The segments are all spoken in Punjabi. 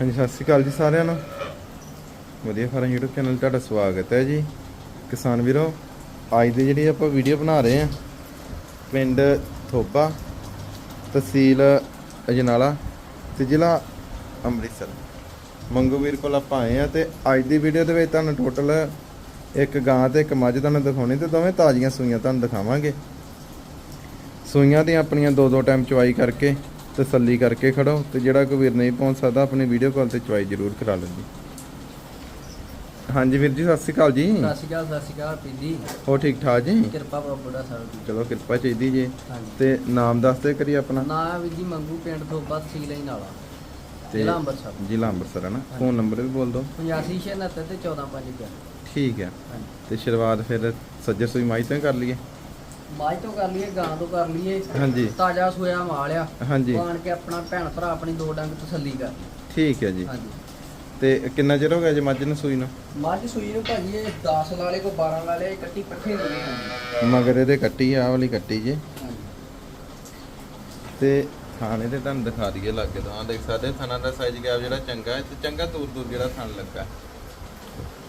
ਹਾਂਜੀ, ਸਤਿ ਸ਼੍ਰੀ ਅਕਾਲ ਜੀ ਸਾਰਿਆਂ ਨੂੰ। ਵਧੀਆ ਫਾਰਮ YouTube ਚੈਨਲ ਤੁਹਾਡਾ ਸਵਾਗਤ ਹੈ ਜੀ। ਕਿਸਾਨ ਵੀਰੋ, ਅੱਜ ਦੀ ਜਿਹੜੀ ਆਪਾਂ ਵੀਡੀਓ ਬਣਾ ਰਹੇ ਹਾਂ, ਪਿੰਡ ਥੋਪਾ ਤਹਿਸੀਲ ਅਜਨਾਲਾ ਤੇ ਜ਼ਿਲ੍ਹਾ ਅੰਮ੍ਰਿਤਸਰ। ਮੰਗੂ ਵੀਰ ਕੋਲ ਆਪਾਂ ਆਏ ਆ ਤੇ ਅੱਜ ਦੀ ਵੀਡੀਓ ਦੇ ਵਿੱਚ ਤੁਹਾਨੂੰ ਟੋਟਲ ਇੱਕ ਗਾਂ ਤੇ ਇੱਕ ਮੱਝ ਤੁਹਾਨੂੰ ਦਿਖਾਉਣੀ ਤੇ ਦੋਵੇਂ ਤਾਜ਼ੀਆਂ ਸੂਈਆਂ ਤੁਹਾਨੂੰ ਦਿਖਾਵਾਂਗੇ। ਸੂਈਆਂ ਦੀਆਂ ਆਪਣੀਆਂ ਦੋ ਦੋ ਟਾਈਮ ਚੁਆਈ ਕਰਕੇ ਤਸੱਲੀ ਕਰਕੇ ਖੜੋ ਤੇ ਜਿਹੜਾ ਕੋਈ ਵੀਰ ਨਹੀਂ ਪਹੁੰਚ ਸਕਦਾ ਆਪਣੀ ਵੀਡੀਓ ਕਾਲ ਤੇ ਚਵਾਈ ਜ਼ਰੂਰ ਕਰਾ ਜੀ ਹਾਂਜੀ ਵੀਰ ਜੀ ਸਤਿ ਸ਼੍ਰੀ ਅਕਾਲ ਜੀ। ਸਤਿ ਸ਼੍ਰੀ ਅਕਾਲ ਸਤਿ ਸ਼੍ਰੀ ਅਕਾਲ ਪੀਦੀ ਹੋ ਠੀਕ ਠਾਕ ਜੀ? ਕਿਰਪਾ ਬਾਬਾ ਦਾ ਸਾਰਾ ਦੀ। ਚਲੋ ਕਿਰਪਾ ਚਾਹੀਦੀ ਜੀ। ਤੇ ਨਾਮ ਦੱਸਦੇ ਕਰੀ ਆਪਣਾ। ਨਾ ਵੀ ਜੀ ਮੰਗੂ ਪਿੰਡ ਤੋਂ ਬਾਅਦ ਸੀ ਲਈ ਨਾਲਾ ਜ਼ਿਲ੍ਹਾ ਅੰਮ੍ਰਿਤਸਰ। ਜ਼ਿਲ੍ਹਾ ਅੰਮ੍ਰਿਤਸਰ ਹੈ ਨਾ? ਫੋਨ ਨੰਬਰ ਵੀ ਬੋਲ ਦਿਓ। 8569 ਤੇ 145 ਠੀਕ ਹੈ। ਤੇ ਸ਼ੁਰੂਆਤ ਫਿਰ ਸੱਜਰ ਸੂਈ ਮਾਈ ਤੋਂ ਕਰ ਲਈਏ। ਮਾਝ ਤੋਂ ਕਰ ਲਈਏ ਗਾਂ ਤੋਂ ਕਰ ਲਈਏ ਹਾਂਜੀ। ਤਾਜ਼ਾ ਸੋਇਆ ਮਾਲ ਆ ਹਾਂਜੀ। ਆਣ ਕੇ ਆਪਣਾ ਭੈਣ ਭਰਾ ਆਪਣੀ ਦੋ ਡੰਗ ਤਸੱਲੀ ਕਰ ਠੀਕ ਹੈ ਜੀ। ਹਾਂਜੀ। ਤੇ ਕਿੰਨਾ ਚਿਰ ਹੋ ਗਿਆ ਜੀ ਮੱਝ ਨੂੰ ਸੂਈ ਨੂੰ? ਮੱਝ ਸੂਈ ਨੂੰ ਭਾਜੀ ਇਹ 10 ਲਾਲੇ ਕੋ 12 ਲਾਲੇ ਕੱਟੀ ਪੱਠੇ ਨਹੀਂ ਮਗਰ ਇਹਦੇ ਕੱਟੀ ਆ ਵਾਲੀ ਕੱਟੀ ਜੀ। ਹਾਂਜੀ। ਤੇ ਥਾਣੇ ਤੇ ਤੁਹਾਨੂੰ ਦਿਖਾ ਦਈਏ ਲੱਗੇ ਤਾਂ। ਦੇਖ ਸਕਦੇ ਥਾਣਾ ਦਾ ਸਾਈਜ਼ ਗੈਪ ਜਿਹੜਾ ਚੰਗਾ ਹੈ ਤੇ ਚੰਗਾ ਦੂਰ ਦੂਰ ਜਿਹੜਾ ਥਣ ਲੱਗਾ।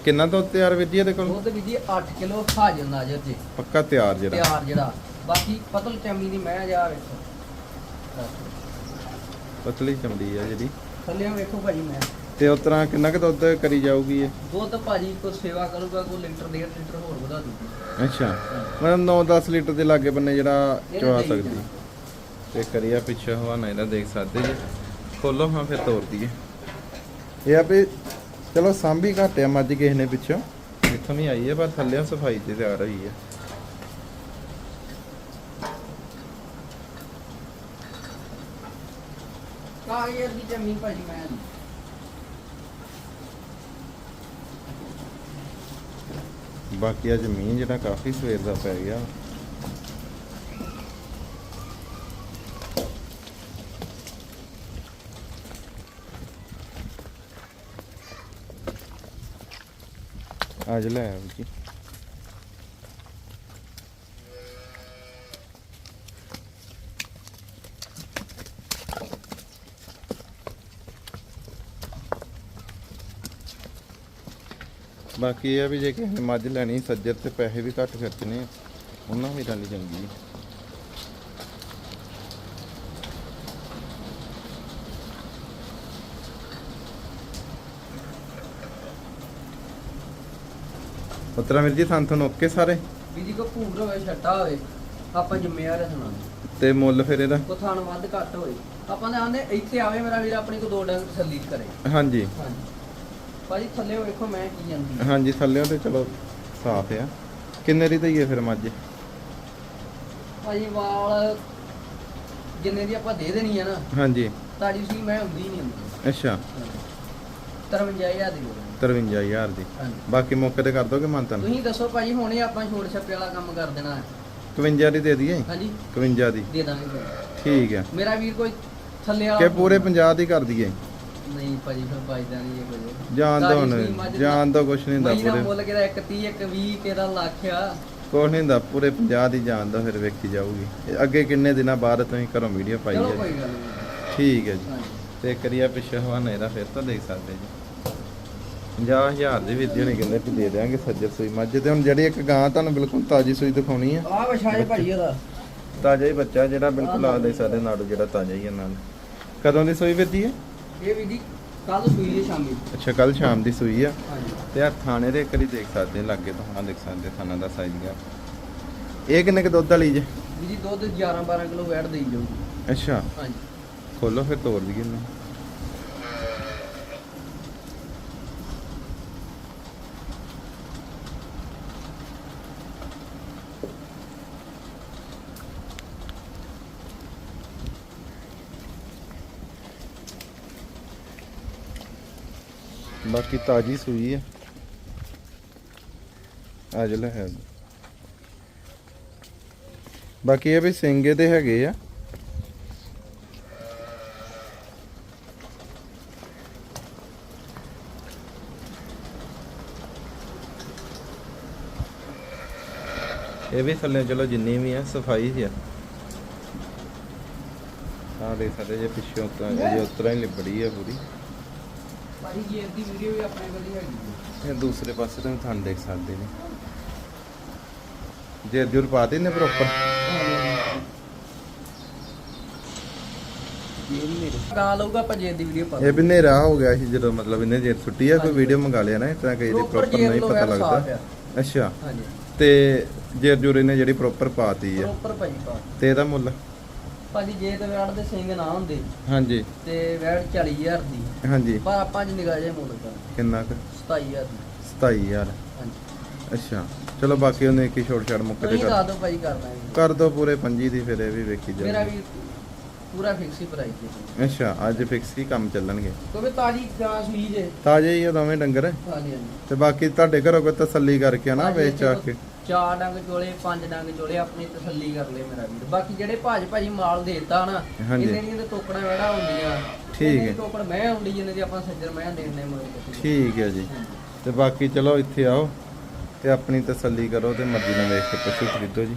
ਕਿੰਨਾ ਤੋਂ ਤਿਆਰ ਵੀਰ ਜੀ ਇਹਦੇ ਕੋਲ? ਦੁੱਧ ਵੀ ਜੀ 8 ਕਿਲੋ ਹਾਜ਼ਰ ਨਾਜ਼ਰ ਜੀ ਪੱਕਾ ਤਿਆਰ ਜਿਹੜਾ। ਤਿਆਰ ਜਿਹੜਾ। ਬਾਕੀ ਪਤਲ ਚਮੀ ਦੀ ਮੈਂ ਜਾ ਵੇਖੋ। ਪਤਲੀ ਚਮੜੀ ਆ ਜਿਹੜੀ। ਥੱਲੇ ਵੇਖੋ ਭਾਜੀ ਮੈਂ। ਤੇ ਉਸ ਤਰ੍ਹਾਂ ਕਿੰਨਾ ਕੁ ਦੁੱਧ ਕਰੀ ਜਾਊਗੀ ਇਹ? ਦੁੱਧ ਭਾਜੀ ਕੋ ਸੇਵਾ ਕਰੂਗਾ ਕੋ ਲੀਟਰ ਡੇਢ ਲੀਟਰ ਹੋਰ ਵਧਾ ਦੂਗੀ। ਅੱਛਾ। ਮਤਲਬ 9-10 ਲੀਟਰ ਦੇ ਲਾਗੇ ਬੰਨੇ ਜਿਹੜਾ ਚਵਾ ਸਕਦੀ। ਤੇ ਕਰੀਆ ਪਿੱਛੇ ਹਵਾਨਾ ਇਹਦਾ ਦੇਖ ਸਕਦੇ ਜੀ। ਖੋਲੋ ਹਾਂ ਫਿਰ ਤੋੜ ਦਈਏ। ਇਹ ਆ ਵੀ ਚਲੋ ਸਾਂਭੀ ਘੱਟ ਆ ਮੱਝ ਕਿਸੇ ਨੇ ਪਿੱਛੋਂ। ਜਿੱਥੋਂ ਵੀ ਆਈ ਹੈ ਪਰ ਥੱਲੇ ਸਫ਼ਾਈ ਤੇ ਤਿਆਰ ਹੋਈ ਹੈ ਕਾਗਜ਼ ਦੀ ਜ਼ਮੀਨ ਭਾਜੀ ਮੈਂ। ਬਾਕੀ ਅੱਜ ਮੀਂਹ ਜਿਹੜਾ ਕਾਫੀ ਸਵੇਰ ਦਾ ਪੈ ਗਿਆ। ਅੱਜ ਲੈ ਆਓ ਜੀ। ਬਾਕੀ ਇਹ ਆ ਵੀ ਜੇ ਕਿਸੇ ਨੇ ਮੱਝ ਲੈਣੀ, ਸੱਜਰ ਤੇ ਪੈਸੇ ਵੀ ਘੱਟ ਖਰਚਣੇ ਉਹਨਾਂ ਵੀ ਗੱਲ ਚੰਗੀ। ਹੈ ਉਤਰਾ ਵੀਰ ਜੀ ਤੁਹਾਨੂੰ ਤੁਹਾਨੂੰ ਓਕੇ ਸਾਰੇ। ਵੀ ਜੀ ਕੋ ਭੂਰ ਹੋਵੇ ਛੱਟਾ ਹੋਵੇ ਆਪਾਂ ਜ਼ਿੰਮੇਵਾਰ ਰਹਿਣਾ ਤੇ ਮੁੱਲ ਫਿਰ ਇਹਦਾ? ਕੋ ਥਾਣ ਵੱਧ ਘੱਟ ਹੋਏ ਆਪਾਂ ਨੇ ਆਂਦੇ ਇੱਥੇ ਆਵੇ ਮੇਰਾ ਵੀਰ ਆਪਣੀ ਕੋ ਦੋ ਡੰਗ ਤਸੱਲੀ ਕਰੇ। ਹਾਂਜੀ। ਹਾਂਜੀ। ਭਾਜੀ ਥੱਲੇ ਵੇਖੋ ਮੈਂ ਕੀ ਜਾਂਦੀ ਹਾਂਜੀ ਥੱਲਿਓਂ ਤੇ ਚਲੋ ਸਾਫ਼ ਆ। ਕਿੰਨੇ ਦੀ ਦਈਏ ਫਿਰ ਮੱਝ? ਭਾਜੀ ਵਾਲ ਜਿੰਨੇ ਦੀ ਆਪਾਂ ਦੇ ਦੇਣੀ ਆ ਨਾ ਹਾਂਜੀ। ਤਾਜੀ ਸੀ ਮੈਂ ਹੁੰਦੀ ਨਹੀਂ ਹੁੰਦੀ। ਅੱਛਾ। 53000 ਦੀ ਦੇ ਦੇਣੀ। 53000 ਦੀ। ਹਾਂਜੀ। ਬਾਕੀ ਮੌਕੇ ਤੇ ਕਰ ਦੋਗੇ ਮੰਤਨ ਤੁਸੀਂ ਦੱਸੋ ਭਾਜੀ ਹੁਣੇ ਆਪਾਂ ਛੋੜ ਛੱਪੇ ਵਾਲਾ ਕੰਮ ਕਰ ਦੇਣਾ ਹੈ। 52 ਦੀ ਦੇ ਦਈਏ? ਹਾਂਜੀ। 52 ਦੀ। ਦੇ ਦਾਂਗੇ ਭਾਜੀ। ਠੀਕ ਹੈ। ਮੇਰਾ ਵੀਰ ਕੋਈ ਥੱਲੇ ਵਾਲਾ ਕਿ ਪੂਰੇ 50 ਦੀ ਕਰ ਦਈਏ? ਨਹੀਂ ਭਾਜੀ ਫਿਰ ਬਾਈਦਾ ਨਹੀਂ ਇਹ ਕੁਝ ਜਾਣ ਦੋ ਹੁਣ ਜਾਣ ਦੋ ਕੁਛ ਨਹੀਂ ਹੁੰਦਾ ਮਹੀਨਾ ਪੂਰੇ। ਮੁੱਲ ਕਿਹਦਾ 1 30 1 20 ਕਿਹਦਾ ਲੱਖ ਆ। ਕੁਛ ਨਹੀਂ ਹੁੰਦਾ ਪੂਰੇ 50 ਦੀ ਜਾਣ ਦੋ ਫਿਰ ਵੇਖੀ ਜਾਊਗੀ। ਇਹ ਅੱਗੇ ਕਿੰਨੇ ਦਿਨਾਂ ਬਾਅਦ ਤੁਸੀਂ ਘਰੋਂ ਵੀਡੀਓ ਪਾਈ ਚਲੋ ਹੈ ਕੋਈ ਗੱਲ ਨਹੀਂ। ਠੀਕ ਹੈ ਜੀ। ਹਾਂਜੀ। ਤੇ ਕਰੀਆ ਪਿੱਛੇ ਹਵਾਨਾ ਇਹਦਾ ਫਿਰ ਤਾਂ ਦੇਖ ਸਕਦੇ ਜੀ। 50000 ਦੀ ਵੀਡੀਓ ਨਹੀਂ ਕਹਿੰਦੇ ਵੀ ਦੇ ਦੇਾਂਗੇ ਸੱਜਰ ਸੂਈ। ਮੱਝ ਤੇ ਹੁਣ ਜਿਹੜੀ ਇੱਕ ਗਾਂ ਤੁਹਾਨੂੰ ਬਿਲਕੁਲ ਤਾਜੀ ਸੂਈ ਦਿਖਾਉਣੀ ਆ। ਆ ਵਿਛਾਏ ਭਾਜੀ ਇਹਦਾ ਤਾਜ਼ਾ ਹੀ ਬੱਚਾ ਜਿਹੜਾ ਬਿਲਕੁਲ ਆ ਦੇ ਸਾਡੇ ਨਾੜੂ ਜਿਹੜਾ ਤਾਜ਼ਾ ਹੀ ਆ ਨਾਲ ਕਦੋਂ ਦੀ ਸੂਈ ਵੀਰਦੀ ਹੈ ਇਹ ਵੀ ਜੀ ਕੱਲ ਸੂਈ ਹੈ ਸ਼ਾਮੀ। ਅੱਛਾ ਕੱਲ ਸ਼ਾਮ ਦੀ ਸੂਈ ਆ। ਤੇ ਆ ਥਾਣੇ ਦੇ ਇੱਕ ਵਾਰੀ ਦੇਖ ਸਕਦੇ ਲੱਗੇ ਤਾਂ ਹਾਂ ਦੇਖ ਸਕਦੇ ਥਾਣਾ ਦਾ ਸਾਈਜ਼ ਗਿਆ ਇਹ ਕਿੰਨੇ ਕ ਦੁੱਧ ਵਾਲੀ ਜੇ? ਜੀ ਦੁੱਧ 11 12 ਕਿਲੋ ਵੈਟ ਦੇਈ ਜਾਊਗੀ। ਅੱਛਾ। ਹਾਂਜੀ। ਖੋਲੋ ਫਿਰ ਤੋੜ ਦਈਏ ਇਹਨੂੰ। ਬਾਕੀ ਤਾਜੀ ਸੂਈ ਹੈ ਅੱਜ ਲੈ ਹੈ। ਬਾਕੀ ਇਹ ਵੀ ਸਿੰਗੇ ਦੇ ਹੈਗੇ ਆ। ਇਹ ਵੀ ਥੱਲੇ ਚਲੋ ਜਿੰਨੀ ਵੀ ਆ ਸਫ਼ਾਈ ਸੀ ਆ। ਆ ਦੇ ਸਾਡੇ ਜੇ ਪਿੱਛੋਂ ਤਾਂ ਇਹ ਉਤਰਾ ਹੀ ਲਿਬੜੀ ਆ ਪੂਰੀ। ਭਾਜੀ ਜੀ ਦੀ ਵੀਡੀਓ ਵੀ ਆਪਣੇ ਕੋਲ ਹੀ ਹੈਗੀ ਜੀ। ਇਹ ਦੂਸਰੇ ਪਾਸੇ ਤੋਂ ਥਣ ਦੇਖ ਸਕਦੇ ਨੇ। ਜੇ ਜੁਰ ਪਾਤੀ ਨੇ ਪ੍ਰੋਪਰ ਗਾਂ ਲਊਗਾ ਆਪਾਂ ਜੇ ਦੀ ਵੀਡੀਓ ਪਾ ਇਹ ਵੀ ਹਨੇਰਾ ਹੋ ਗਿਆ ਸੀ ਜਦੋਂ ਮਤਲਬ ਇਹਨੇ ਜੇ ਛੁੱਟੀ ਆ ਕੋਈ ਵੀਡੀਓ ਮੰਗਾ ਲਿਆ ਨਾ ਇਸ ਤਰ੍ਹਾਂ ਕਈ ਦੀ ਪ੍ਰੋਪਰ ਨਹੀਂ ਪਤਾ ਲੱਗਦਾ। ਅੱਛਾ। ਹਾਂਜੀ। ਤੇ ਜੇ ਜੁਰ ਇਹਨੇ ਜਿਹੜੀ ਪ੍ਰੋਪਰ ਪਾਤੀ ਆ। ਪ੍ਰੋਪਰ ਭਾਜੀ ਪਾ ਤੇ ਇਹਦਾ ਮੁੱਲ? ਭਾਜੀ ਜੇ ਤੇ ਵੈੜ ਦੇ ਸਿੰਘ ਨਾ ਹੁੰਦੇ ਹਾਂਜੀ। ਤੇ ਵੈੜ 40000 ਦੀ। ਹਾਂਜੀ। ਪਰ ਆਪਾਂ ਜ ਨਿਗਾਹ ਜੇ ਮੁੱਲ ਕਰ। ਕਿੰਨਾ ਕੁ? 27000 ਦੀ। 27000 ਹਾਂਜੀ। ਅੱਛਾ। ਚਲੋ ਬਾਕੀ ਉਹਨੇ ਇੱਕ ਹੀ ਛੋਟ ਛਾੜ ਮੁੱਕ ਤੇ ਕਰ ਭਾਜੀ ਕਰਦਾ ਜੀ ਕਰ ਦੋ ਪੂਰੇ ਪੰਜੀ ਦੀ ਫਿਰ ਇਹ ਵੀ ਵੇਖੀ ਮੇਰਾ ਜਾਵੇ ਵੀ ਪੂਰਾ ਫਿਕਸ ਹੀ ਪ੍ਰਾਈਸ ਹੈ। ਅੱਛਾ ਅੱਜ ਫਿਕਸ ਹੀ ਕੰਮ ਚੱਲਣਗੇ। ਕਿਉਂਕਿ ਤਾਜੀ ਗਾਂ ਸੂਈ ਜੇ। ਤਾਜ਼ੇ ਹੀ ਆ ਦੋਵੇਂ ਡੰਗਰ। ਹਾਂਜੀ ਹਾਂਜੀ। ਤੇ ਬਾਕੀ ਤੁਹਾਡੇ ਘਰੋਂ ਕੋਈ ਤਸੱਲੀ ਕਰਕੇ ਨਾ ਵੇਚ ਆ ਕੇ। ਚਾਰ ਡੰਗ ਚੋਲੇ ਪੰਜ ਡੰਗ ਚੋਲੇ ਆਪਣੀ ਤਸੱਲੀ ਕਰ ਲੈ ਮੇਰਾ ਵੀਰ। ਬਾਕੀ ਜਿਹੜੇ ਭਾਜ ਭਾਜੀ ਮਾਲ ਦੇਤਾ ਨਾ ਹਾਂਜੀ। ਇਹਨਾਂ ਦੀਆਂ ਤੇ ਟੋਕਣਾ ਵੜਾ ਹੁੰਦੀਆਂ। ਠੀਕ ਹੈ। ਟੋਕਣ ਮੈਂ ਹੁੰਦੀ ਜਿੰਨੇ ਦੀ ਆਪਾਂ ਸੱਜਰ ਮੈਂ ਦੇਣੇ ਮੋਏ ਠੀਕ ਹੈ ਜੀ। ਤੇ ਬਾਕੀ ਚਲੋ ਇੱਥੇ ਆਓ ਤੇ ਆਪਣੀ ਤਸੱਲੀ ਕਰੋ ਤੇ ਮਰਜ਼ੀ ਨਾਲ ਵੇਖ ਕੇ ਪਸ਼ੂ ਖਰੀਦੋ ਜੀ।